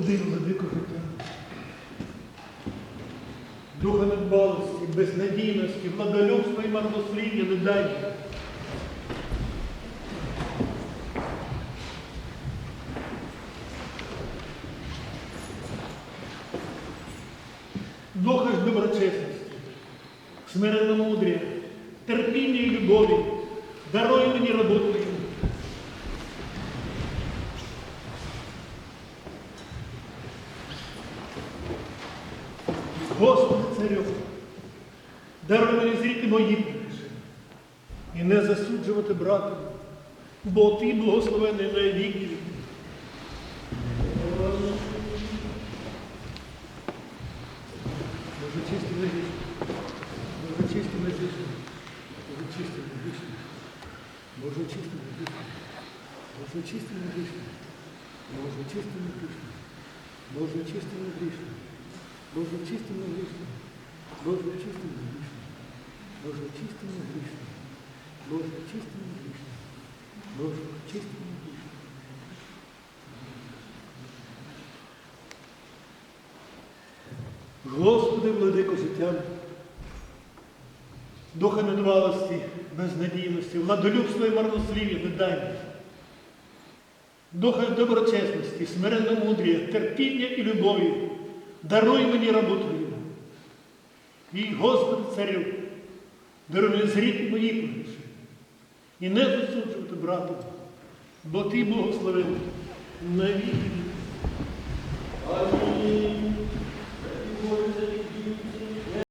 Господи, владико життя. Духа недбалості, безнадійності, владолюбства і марнослів'я не дай. Духа ж доброчесності, смиренномудрія, терпіння і любові, даруй мені роботу. Господи царю, даруй мені зріти мої гріші і не засуджувати брата, бо ти благословений на віки. Боже чистий на гріші, Боже чистий на гріші, Боже чистий на Боже чистий на Боже чистий на Боже чистий на гріші, Боже чистий на гріші. Боже чисти на грішно, Боже чисти на грішно, Боже чисти на грішно, Боже чисти на грішно, Боже чисти на грішно. Господи, владико життя, духа недбалості, безнадійності, владолюбства і марнослів'я дай. Духа доброчесності, смиренномудрія, терпіння і любові, даруй мені роботу. Мій Господи царю, даруй мені мої поміші і не засуджувати брата, бо ти благословений навіки. Амінь.